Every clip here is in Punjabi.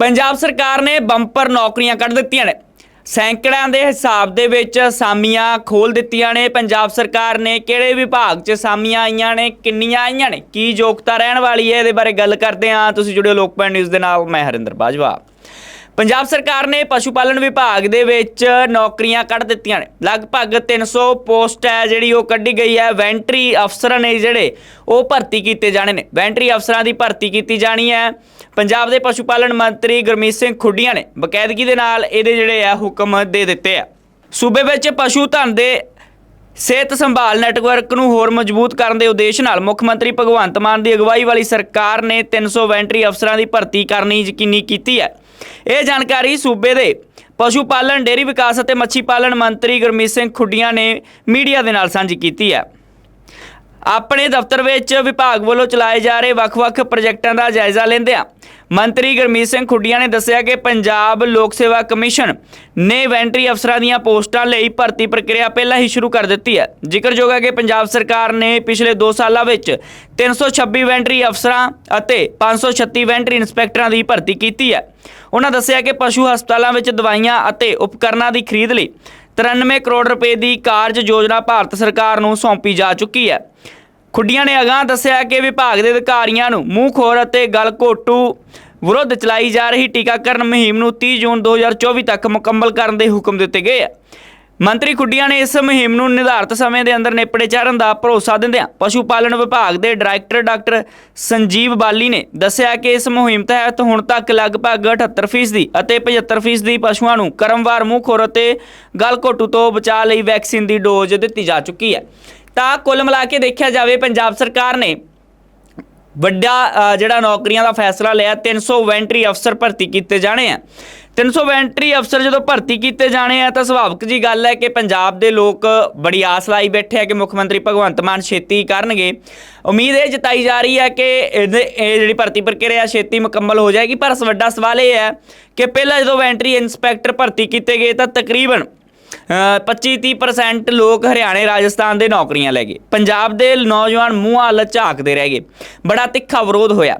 ਪੰਜਾਬ ਸਰਕਾਰ ਨੇ ਬੰਪਰ ਨੌਕਰੀਆਂ ਕੱਢ ਦਿੱਤੀਆਂ ਨੇ। ਸੈਂਕੜਿਆਂ ਦੇ ਹਿਸਾਬ ਦੇ ਵਿੱਚ ਸਾਮੀਆਂ ਖੋਲ ਦਿੱਤੀਆਂ ਨੇ। ਪੰਜਾਬ ਸਰਕਾਰ ਨੇ ਕਿਹੜੇ ਵਿਭਾਗ 'ਚ ਸਾਮੀਆਂ ਆਈਆਂ ਨੇ, ਕਿੰਨੀਆਂ ਆਈਆਂ ਨੇ, ਕੀ ਯੋਗਤਾ ਰਹਿਣ ਵਾਲੀ ਹੈ, ਇਹਦੇ ਬਾਰੇ ਗੱਲ ਕਰਦੇ ਹਾਂ। ਤੁਸੀਂ ਜੁੜਿਓ ਲੋਕਪਾਲ ਨਿਊਜ਼ ਦੇ ਨਾਲ, ਮੈਂ ਹਰਿੰਦਰ ਬਾਜਵਾ। ਪੰਜਾਬ ਸਰਕਾਰ ਨੇ ਪਸ਼ੂ ਪਾਲਣ ਵਿਭਾਗ ਦੇ ਵਿੱਚ ਨੌਕਰੀਆਂ ਕੱਢ ਦਿੱਤੀਆਂ ਨੇ। ਲਗਭਗ 300 ਪੋਸਟ ਹੈ ਜਿਹੜੀ ਉਹ ਕੱਢੀ ਗਈ ਹੈ। ਵੈਂਟਰੀ ਅਫਸਰਾਂ ਨੇ ਜਿਹੜੇ ਉਹ ਭਰਤੀ ਕੀਤੇ ਜਾਣੇ ਨੇ। ਵੈਂਟਰੀ ਅਫਸਰਾਂ ਦੀ ਭਰਤੀ ਕੀਤੀ ਜਾਣੀ ਹੈ। ਪੰਜਾਬ ਦੇ ਪਸ਼ੂ ਪਾਲਣ ਮੰਤਰੀ ਗੁਰਮੀਤ ਸਿੰਘ ਖੁੱਡੀਆਂ ਨੇ ਬਕਾਇਦਗੀ ਦੇ ਨਾਲ ਇਹਦੇ ਜਿਹੜੇ ਆ ਹੁਕਮ ਦੇ ਦਿੱਤੇ ਆ। ਸੂਬੇ ਵਿੱਚ ਪਸ਼ੂ ਧਨ ਦੇ ਸਿਹਤ ਸੰਭਾਲ ਨੈਟਵਰਕ ਨੂੰ ਹੋਰ ਮਜ਼ਬੂਤ ਕਰਨ ਦੇ ਉਦੇਸ਼ ਨਾਲ ਮੁੱਖ ਮੰਤਰੀ ਭਗਵੰਤ ਮਾਨ ਦੀ ਅਗਵਾਈ ਵਾਲੀ ਸਰਕਾਰ ਨੇ 300 ਵੈਂਟਰੀ ਅਫਸਰਾਂ ਦੀ ਭਰਤੀ ਕਰਨੀ ਯਕੀਨੀ ਕੀਤੀ ਹੈ। ਇਹ ਜਾਣਕਾਰੀ ਸੂਬੇ ਦੇ ਪਸ਼ੂ ਪਾਲਣ, ਡੇਅਰੀ ਵਿਕਾਸ ਅਤੇ ਮੱਛੀ ਪਾਲਣ ਮੰਤਰੀ ਗੁਰਮੀਤ ਸਿੰਘ ਖੁੱਡੀਆਂ ਨੇ ਮੀਡੀਆ ਦੇ ਨਾਲ ਸਾਂਝੀ ਕੀਤੀ ਹੈ। ਆਪਣੇ ਦਫ਼ਤਰ ਵਿੱਚ ਵਿਭਾਗ ਵੱਲੋਂ ਚਲਾਏ ਜਾ ਰਹੇ ਵੱਖ-ਵੱਖ ਪ੍ਰੋਜੈਕਟਾਂ ਦਾ ਜਾਇਜ਼ਾ ਲੈਂਦਿਆਂ ਮੰਤਰੀ ਗੁਰਮੀਤ ਸਿੰਘ ਖੁੱਡੀਆਂ ਨੇ ਦੱਸਿਆ ਕਿ ਪੰਜਾਬ ਲੋਕ ਸੇਵਾ ਕਮਿਸ਼ਨ ਨੇ ਵੈਂਟਰੀ ਅਫਸਰਾਂ ਦੀਆਂ ਪੋਸਟਾਂ ਲਈ ਭਰਤੀ ਪ੍ਰਕਿਰਿਆ ਪਹਿਲਾਂ ਹੀ ਸ਼ੁਰੂ ਕਰ ਦਿੱਤੀ ਹੈ। ਜ਼ਿਕਰਯੋਗ ਹੈ ਕਿ ਪੰਜਾਬ ਸਰਕਾਰ ਨੇ ਪਿਛਲੇ 2 ਸਾਲਾਂ ਵਿੱਚ 326 ਵੈਂਟਰੀ ਅਫਸਰਾਂ ਅਤੇ 536 ਵੈਂਟਰੀ ਇੰਸਪੈਕਟਰਾਂ ਦੀ ਭਰਤੀ ਕੀਤੀ ਹੈ। ਉਹਨਾਂ ਦੱਸਿਆ ਕਿ ਪਸ਼ੂ ਹਸਪਤਾਲਾਂ ਵਿੱਚ ਦਵਾਈਆਂ ਅਤੇ ਉਪਕਰਨਾਂ ਦੀ ਖਰੀਦ ਲਈ 93 ਕਰੋੜ ਰੁਪਏ ਦੀ ਕਾਰਜ ਯੋਜਨਾ ਭਾਰਤ ਸਰਕਾਰ ਨੂੰ ਸੌਂਪੀ ਜਾ ਚੁੱਕੀ ਹੈ। ਖੁੱਡੀਆਂ ਨੇ ਅਗਾਂਹ ਦੱਸਿਆ ਕਿ ਵਿਭਾਗ ਦੇ ਅਧਿਕਾਰੀਆਂ ਨੂੰ ਮੂੰਹਖੋਰ ਅਤੇ ਗਲਘੋਟੂ ਵਿਰੁੱਧ ਚਲਾਈ ਜਾ ਰਹੀ ਟੀਕਾਕਰਨ ਮੁਹਿੰਮ ਨੂੰ 30 ਜੂਨ 2024 ਤੱਕ ਮੁਕੰਮਲ ਕਰਨ ਦੇ ਹੁਕਮ ਦਿੱਤੇ ਗਏ ਆ। ਮੰਤਰੀ ਖੁੱਡੀਆਂ ਨੇ ਇਸ ਮੁਹਿੰਮ ਨੂੰ ਨਿਰਧਾਰਤ ਸਮੇਂ ਦੇ ਅੰਦਰ ਨੇਪੜੇ ਚਾੜਨ ਦਾ ਭਰੋਸਾ ਦਿੰਦਿਆਂ ਪਸ਼ੂ ਪਾਲਣ ਵਿਭਾਗ ਦੇ ਡਾਇਰੈਕਟਰ ਡਾਕਟਰ ਸੰਜੀਵ ਬਾਲੀ ਨੇ ਦੱਸਿਆ ਕਿ ਇਸ ਮੁਹਿੰਮ ਤਹਿਤ ਹੁਣ ਤੱਕ ਲਗਭਗ 78% ਅਤੇ 75% ਪਸ਼ੂਆਂ ਨੂੰ ਕਰਮਵਾਰ ਮੂੰਹ ਖੋਰ ਅਤੇ ਗਲਘੋਟੂ ਤੋਂ ਬਚਾਅ ਲਈ ਵੈਕਸੀਨ ਦੀ ਡੋਜ਼ ਦਿੱਤੀ ਜਾ ਚੁੱਕੀ ਹੈ। ਤਾਂ ਕੁੱਲ ਮਿਲਾ ਕੇ ਦੇਖਿਆ ਜਾਵੇ ਪੰਜਾਬ ਸਰਕਾਰ ਨੇ ਵੱਡਾ ਜਿਹੜਾ ਨੌਕਰੀਆਂ ਦਾ ਫੈਸਲਾ ਲਿਆ 300 ਵੈਂਟਰੀ ਅਫਸਰ ਭਰਤੀ ਕੀਤੇ ਜਾਣੇ ਆ। 300 ਵੈਂਟਰੀ ਅਫਸਰ ਜਦੋਂ ਭਰਤੀ ਕੀਤੇ ਜਾਣੇ ਆ, ਤਾਂ ਸੁਭਾਵਿਕ ਜੀ ਗੱਲ ਹੈ ਕਿ ਪੰਜਾਬ ਦੇ ਲੋਕ ਬੜੀ ਆਸ ਲਾਈ ਬੈਠੇ ਆ ਕਿ ਮੁੱਖ ਮੰਤਰੀ ਭਗਵੰਤ ਮਾਨ ਛੇਤੀ ਕਰਨਗੇ। ਉਮੀਦ ਇਹ ਜਤਾਈ ਜਾ ਰਹੀ ਹੈ ਕਿ ਇਹਦੇ- ਇਹ ਜਿਹੜੀ ਭਰਤੀ ਪ੍ਰਕਿਰਿਆ ਛੇਤੀ ਮੁਕੰਮਲ ਹੋ ਜਾਏਗੀ। ਪਰ ਵੱਡਾ ਸਵਾਲ ਇਹ ਹੈ ਕਿ ਪਹਿਲਾਂ ਜਦੋਂ ਵੈਂਟਰੀ ਇੰਸਪੈਕਟਰ ਭਰਤੀ ਕੀਤੇ ਗਏ, ਤਾਂ ਤਕਰੀਬਨ 25-30% ਲੋਕ ਹਰਿਆਣੇ, ਰਾਜਸਥਾਨ ਦੇ ਨੌਕਰੀਆਂ ਲੈ ਗਏ। ਪੰਜਾਬ ਦੇ ਨੌਜਵਾਨ ਮੂੰਹਾਂ ਵੱਲ ਝਾਕਦੇ ਰਹਿ ਗਏ। ਬੜਾ ਤਿੱਖਾ ਵਿਰੋਧ ਹੋਇਆ।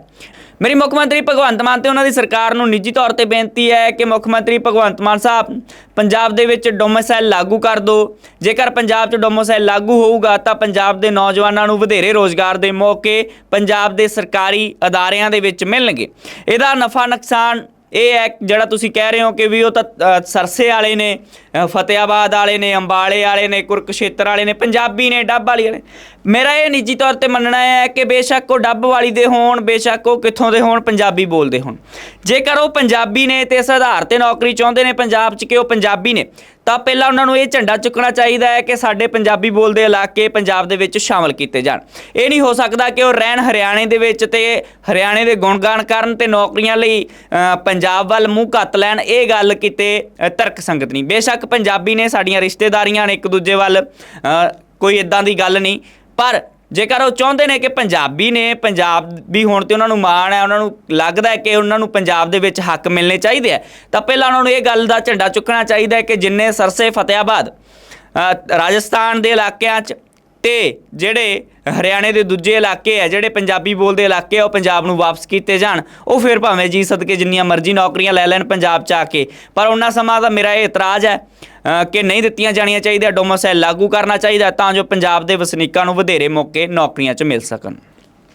ਮੇਰੀ ਮੁੱਖ ਮੰਤਰੀ ਭਗਵੰਤ ਮਾਨ ਤੇ ਉਹਨਾਂ ਦੀ ਸਰਕਾਰ ਨੂੰ ਨਿੱਜੀ ਤੌਰ ਤੇ ਬੇਨਤੀ ਹੈ ਕਿ ਮੁੱਖ ਮੰਤਰੀ ਭਗਵੰਤ ਮਾਨ ਸਾਹਿਬ, ਪੰਜਾਬ ਦੇ ਵਿੱਚ ਡੋਮਿਸਾਈਲ ਲਾਗੂ ਕਰ ਦਿਓ ਜੇਕਰ ਪੰਜਾਬ 'ਚ ਡੋਮਿਸਾਈਲ ਲਾਗੂ ਹੋਊਗਾ, ਤਾਂ ਪੰਜਾਬ ਦੇ ਨੌਜਵਾਨਾਂ ਨੂੰ ਵਧੇਰੇ ਰੋਜ਼ਗਾਰ ਦੇ ਮੌਕੇ ਪੰਜਾਬ ਦੇ ਸਰਕਾਰੀ ਅਦਾਰਿਆਂ ਦੇ ਵਿੱਚ ਮਿਲਣਗੇ। ਇਹਦਾ ਨਫਾ ਨੁਕਸਾਨ ਇਹ ਹੈ ਜਿਹੜਾ ਤੁਸੀਂ ਕਹਿ ਰਹੇ ਹੋ ਕਿ ਵੀ ਉਹ ਤਾਂ ਸਰਸੇ ਵਾਲੇ ਨੇ ਅ, ਫਤਿਆਬਾਦ ਵਾਲੇ ਨੇ ਅੰਬਾਲੇ ਵਾਲੇ ਨੇ ਕੁਰਕਸ਼ੇਤਰ ਵਾਲੇ ਨੇ ਪੰਜਾਬੀ ਨੇ ਡੱਬ ਵਾਲੇ ਨੇ। ਮੇਰਾ ਇਹ ਨਿੱਜੀ ਤੌਰ ਤੇ ਮੰਨਣਾ ਹੈ ਕਿ ਬੇਸ਼ੱਕ ਉਹ ਡੱਬ ਵਾਲੀ ਦੇ ਹੋਣ ਬੇਸ਼ੱਕ ਉਹ ਕਿੱਥੋਂ ਦੇ ਹੋਣ ਪੰਜਾਬੀ ਬੋਲਦੇ ਹੋਣ। ਜੇਕਰ ਉਹ ਪੰਜਾਬੀ ਨੇ ਤੇ ਇਸ ਆਧਾਰ ਤੇ ਨੌਕਰੀ ਚਾਹੁੰਦੇ ਨੇ ਪੰਜਾਬ 'ਚ ਕਿ ਉਹ ਪੰਜਾਬੀ ਨੇ ਤਾਂ ਪਹਿਲਾਂ ਉਹਨਾਂ ਨੂੰ ਇਹ ਝੰਡਾ ਚੁੱਕਣਾ ਚਾਹੀਦਾ ਹੈ ਕਿ ਸਾਡੇ ਪੰਜਾਬੀ ਬੋਲਦੇ ਇਲਾਕੇ ਪੰਜਾਬ ਦੇ ਵਿੱਚ ਸ਼ਾਮਲ ਕੀਤੇ ਜਾਣ। ਇਹ ਨਹੀਂ ਹੋ ਸਕਦਾ ਕਿ ਉਹ ਰਹਿਣ ਹਰਿਆਣੇ ਦੇ ਵਿੱਚ ਤੇ ਹਰਿਆਣੇ ਦੇ ਗੁਣਗਾਨ ਕਰਨ ਤੇ ਨੌਕਰੀਆਂ ਲਈ ਪੰਜਾਬ ਵੱਲ ਮੂੰਹ ਕੱਤ ਲੈਣ, ਇਹ ਗੱਲ ਕਿਤੇ ਤਰਕ ਸੰਗਤ ਨਹੀਂ। ਬੇਸ਼ੱਕ ਪੰਜਾਬੀ ਨੇ ਸਾਡੀਆਂ ਰਿਸ਼ਤੇਦਾਰੀਆਂ ਨੇ ਇੱਕ ਦੂਜੇ ਵੱਲ ਕੋਈ ਇਦਾਂ ਦੀ ਗੱਲ ਨਹੀਂ, ਪਰ ਜੇਕਰ ਉਹ ਚਾਹੁੰਦੇ ਨੇ ਕਿ ਪੰਜਾਬੀ ਨੇ, ਪੰਜਾਬ ਵੀ ਹੋਣ ਤੇ ਉਹਨਾਂ ਨੂੰ ਮਾਣ ਹੈ, ਉਹਨਾਂ ਨੂੰ ਲੱਗਦਾ ਹੈ ਕਿ ਉਹਨਾਂ ਨੂੰ ਪੰਜਾਬ ਦੇ ਵਿੱਚ ਹੱਕ ਮਿਲਣੇ ਚਾਹੀਦੇ ਆ ਤਾਂ ਪਹਿਲਾਂ ਉਹਨਾਂ ਨੂੰ ਇਹ ਗੱਲ ਦਾ ਝੰਡਾ ਚੁੱਕਣਾ ਚਾਹੀਦਾ ਹੈ ਕਿ ਜਿੰਨੇ ਸਰਸੇ ਫਤਿਆਬਾਦ ਰਾਜਸਥਾਨ ਦੇ ਇਲਾਕਿਆਂ 'ਚ ਤੇ ਜਿਹੜੇ ਹਰਿਆਣੇ ਦੇ ਦੂਜੇ ਇਲਾਕੇ ਆ ਜਿਹੜੇ ਪੰਜਾਬੀ ਬੋਲਦੇ ਇਲਾਕੇ ਆ, ਉਹ ਪੰਜਾਬ ਨੂੰ ਵਾਪਸ ਕੀਤੇ ਜਾਣ, ਉਹ ਫਿਰ ਭਾਵੇਂ ਜੀ ਸਦਕੇ ਜਿੰਨੀਆਂ ਮਰਜ਼ੀ ਨੌਕਰੀਆਂ ਲੈ ਲੈਣ ਪੰਜਾਬ 'ਚ ਆ ਕੇ, ਪਰ ਉਹਨਾਂ ਸਮਾਂ ਦਾ ਮੇਰਾ ਇਹ ਇਤਰਾਜ਼ ਹੈ ਕਿ ਨਹੀਂ ਦਿੱਤੀਆਂ ਜਾਣੀਆਂ ਚਾਹੀਦੀਆਂ ਡੋਮੋਸਾਈਲ ਲਾਗੂ ਕਰਨਾ ਚਾਹੀਦਾ ਤਾਂ ਜੋ ਪੰਜਾਬ ਦੇ ਵਸਨੀਕਾਂ ਨੂੰ ਵਧੇਰੇ ਮੌਕੇ ਨੌਕਰੀਆਂ 'ਚ ਮਿਲ ਸਕਣ।